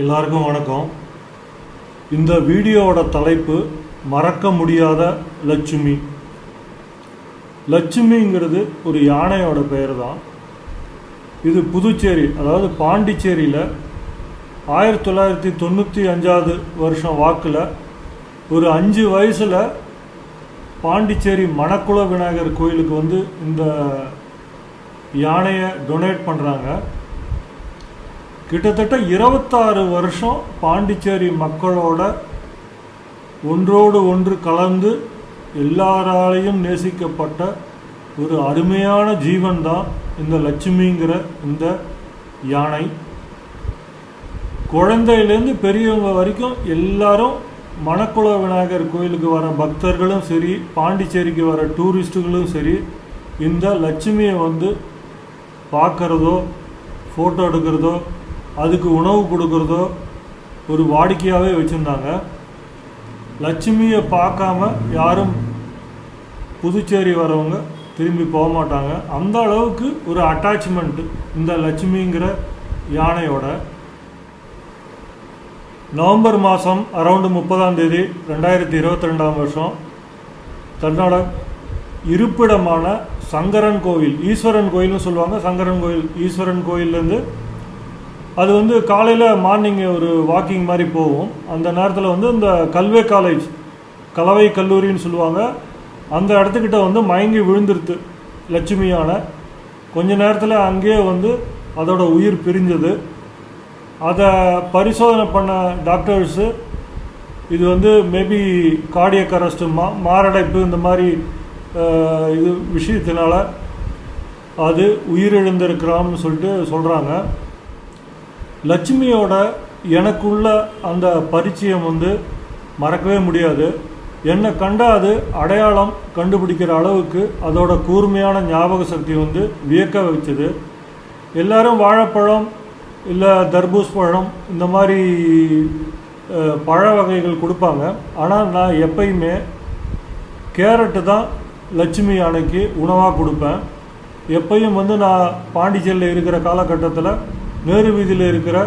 எல்லாருக்கும் வணக்கம். இந்த வீடியோவோட தலைப்பு மறக்க முடியாத லட்சுமி. லட்சுமிங்கிறது ஒரு யானையோட பெயர் தான் இது புதுச்சேரி அதாவது பாண்டிச்சேரியில் ஆயிரத்தி தொள்ளாயிரத்தி தொண்ணூற்றி அஞ்சாவது வருஷம் வாக்கில் ஒரு அஞ்சு வயசில் பாண்டிச்சேரி மணக்குள விநாயகர் கோயிலுக்கு வந்து இந்த யானையை டொனேட் பண்ணுறாங்க கிட்டத்தட்ட இருபத்தாறு வருஷம் பாண்டிச்சேரி மக்களோட ஒன்றோடு ஒன்று கலந்து எல்லாராலையும் நேசிக்கப்பட்ட ஒரு அருமையான ஜீவன் தான் இந்த லட்சுமிங்கிற இந்த யானை. குழந்தையிலேருந்து பெரியவங்க வரைக்கும் எல்லாரும் மணக்குள விநாயகர் கோயிலுக்கு வர பக்தர்களும் சரி பாண்டிச்சேரிக்கு வர டூரிஸ்ட்டுகளும் சரி இந்த லட்சுமியை வந்து பார்க்குறதோ ஃபோட்டோ எடுக்கிறதோ அதுக்கு உணவு கொடுக்குறதோ ஒரு வாடிக்கையாகவே வச்சுருந்தாங்க. லட்சுமியை பார்க்காம யாரும் புதுச்சேரி வரவங்க திரும்பி போக மாட்டாங்க. அந்த அளவுக்கு ஒரு அட்டாச்மெண்ட் இந்த லட்சுமிங்கிற யானையோட. நவம்பர் மாதம் அரௌண்டு முப்பதாம் தேதி ரெண்டாயிரத்தி இருபத்தி ரெண்டாம் வருஷம். தன்னோட இருப்பிடமான சங்கரன் கோவில் ஈஸ்வரன் கோயில்னு சொல்லுவாங்க. சங்கரன் கோயில் ஈஸ்வரன் கோயில்லேருந்து அது வந்து காலையில் மார்னிங் ஒரு வாக்கிங் மாதிரி போகும். அந்த நேரத்தில் வந்து இந்த கல்வே காலேஜ் கலவை கல்லூரின்னு சொல்லுவாங்க. அந்த இடத்துக்கிட்ட வந்து மயங்கி விழுந்துருது லட்சுமியான. கொஞ்ச நேரத்தில் அங்கேயே வந்து அதோட உயிர் பிரிஞ்சது. அதை பரிசோதனை பண்ண டாக்டர்ஸு இது வந்து மேபி கார்டியக் அரெஸ்ட்டு மா மாரடைப்பு இந்த மாதிரி இது விஷயத்தினால அது உயிரிழந்திருக்கிறான்னு சொல்லிட்டு சொல்கிறாங்க லட்சுமியோட எனக்குள்ள அந்த பரிச்சயம் வந்து மறக்கவே முடியாது. என்னை கண்டா அது அடையாளம் கண்டுபிடிக்கிற அளவுக்கு அதோட கூர்மையான ஞாபக சக்தி வந்து வியக்க வச்சது. எல்லாரும் வாழைப்பழம் இல்லை தர்பூஸ் பழம் இந்த மாதிரி பழ வகைகள் கொடுப்பாங்க. ஆனால் நான் எப்பயுமே கேரட்டு தான் லட்சுமி அன்னைக்கு உணவாக கொடுப்பேன். எப்பயும் வந்து நான் பாண்டிச்சேரியில் இருக்கிற காலகட்டத்தில் நேரு வீதியில் இருக்கிற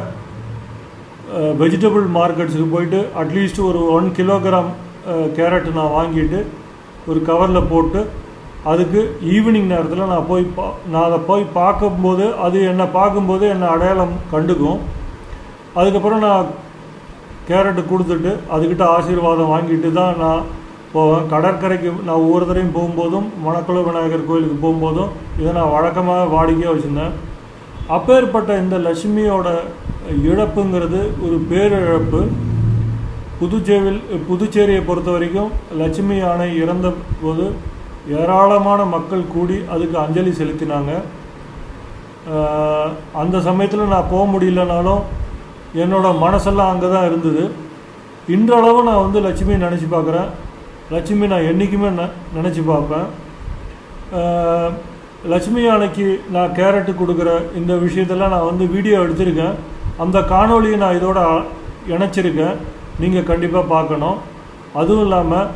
வெஜிடபிள் மார்க்கெட்ஸுக்கு போயிட்டு அட்லீஸ்ட் ஒரு ஒன் கிலோகிராம் கேரட் நான் வாங்கிட்டு ஒரு கவரில் போட்டு அதுக்கு ஈவினிங் நேரத்தில் நான் போய் பா நான் அதை போய் பார்க்கும்போது அது என்னை பார்க்கும்போது என்னை அடையாளம் கண்டுக்கும். அதுக்கப்புறம் நான் கேரட்டு கொடுத்துட்டு அதுக்கிட்ட ஆசீர்வாதம் வாங்கிட்டு தான் நான் போவேன். கடற்கரைக்கு நான் ஒவ்வொரு தடையும் போகும்போதும் மணக்குள விநாயகர் கோயிலுக்கு போகும்போதும் இதை நான் வழக்கமாக வாடிக்கையாக வச்சுருந்தேன். அப்பேற்பட்ட இந்த லட்சுமியோட இழப்புங்கிறது ஒரு பேரிழப்பு. புதுச்சேரியில் புதுச்சேரியை பொறுத்த வரைக்கும் லட்சுமி யானை இறந்த போது ஏராளமான மக்கள் கூடி அதுக்கு அஞ்சலி செலுத்தினாங்க. அந்த சமயத்தில் நான் போக முடியலனாலும் என்னோட மனசெல்லாம் அங்கே தான் இருந்தது. இன்றளவு நான் வந்து லட்சுமி நினச்சி பார்க்குறேன். லட்சுமி நான் என்றைக்குமே ந நினச்சி பார்ப்பேன். லட்சுமி யானைக்கு நான் கேரட்டு கொடுக்குற இந்த விஷயத்தெல்லாம் நான் வந்து வீடியோ எடுத்திருக்கேன். அந்த காணொலியை நான் இதோட இணைச்சிருக்கேன். நீங்கள் கண்டிப்பாக பார்க்கணும். அதுவும் இல்லாமல்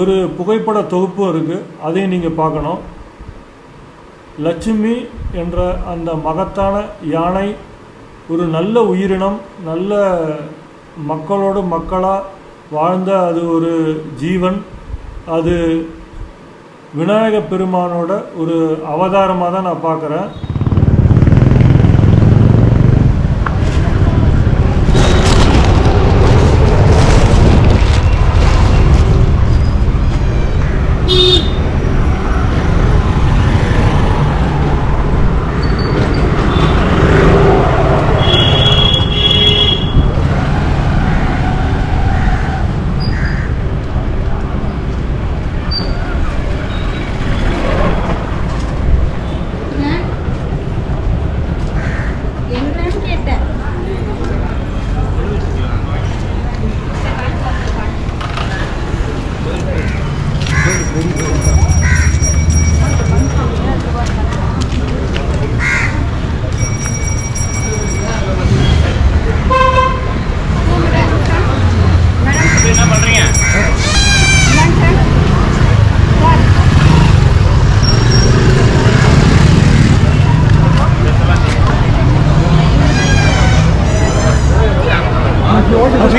ஒரு புகைப்பட தொகுப்பும் இருக்குது அதையும் நீங்கள் பார்க்கணும். லட்சுமி என்ற அந்த மகத்தான யானை ஒரு நல்ல உயிரினம் நல்ல மக்களோடு மக்களாக வாழ்ந்த அது ஒரு ஜீவன். அது விநாயக பெருமானோட ஒரு அவதாரமாக தான் நான் பார்க்குறேன்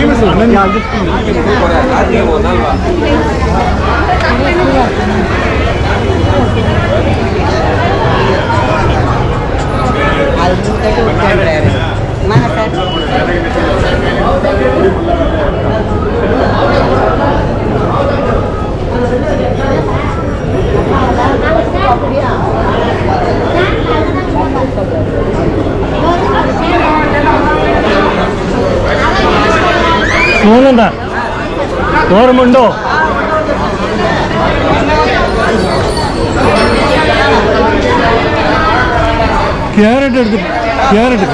என்ன? அது മൂന്നെണ്ണ ഓർമ്മയുണ്ടോ? ക്യാരറ്റ് എടുത്ത് ക്യാരറ്റ്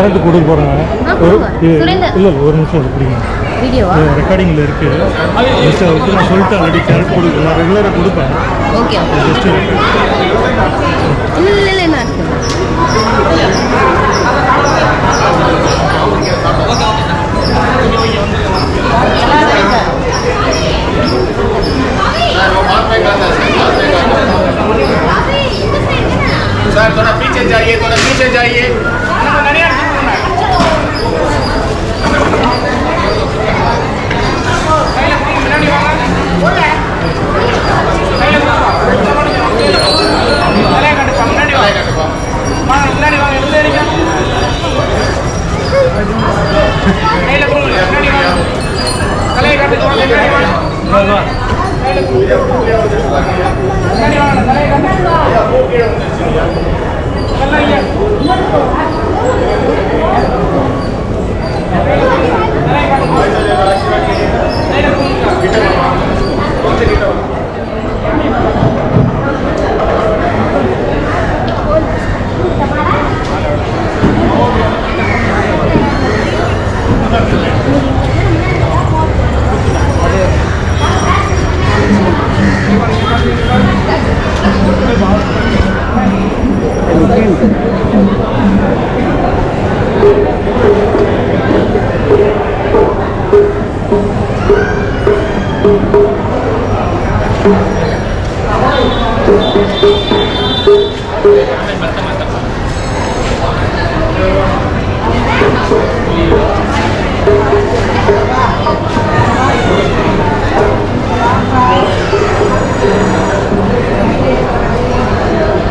கேரட் கொடுக்க போகிறேங்க ஒரு. இல்லை ஒரு நிமிஷம் இது பிடிங்க. வீடியோவா ரெக்கார்டிங்கில் இருக்குது ஜஸ்ட் அவருக்கு நான் சொல்லிட்டேன் ஆல்ரெடி கேரட் கொடுக்க நான் ரெகுலராக கொடுப்பேன். ஓகே ஜஸ்ட் இல்லை இல்லை இல்லை என்ன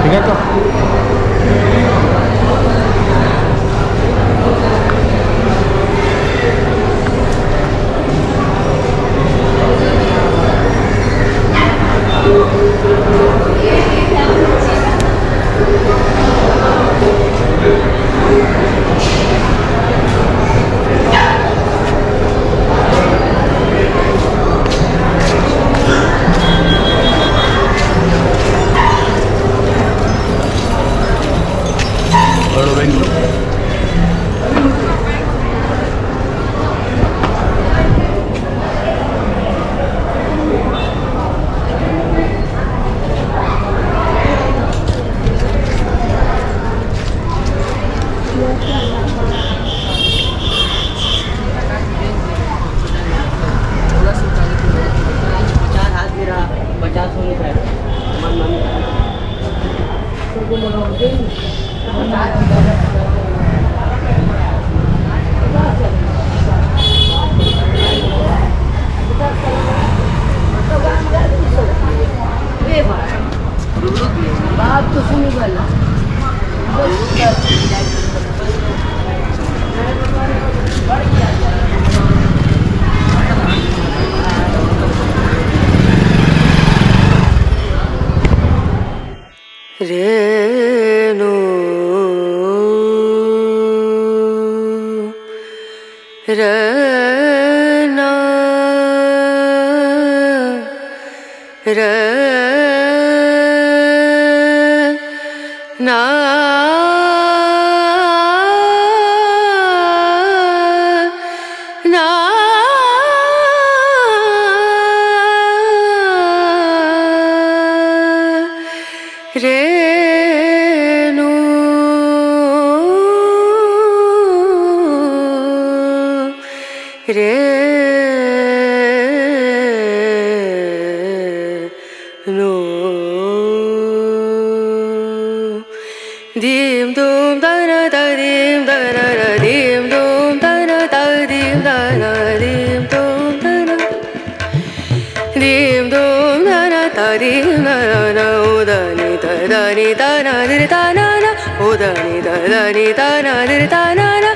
Bigat to. Renu Renu Renu dim dum da na da dim da na na dim dum da na da dim da na dim dum da na. Dim dum da na da dim da na na o da ni da da ni da na ni da na na o da ni da da ni da na ni da na na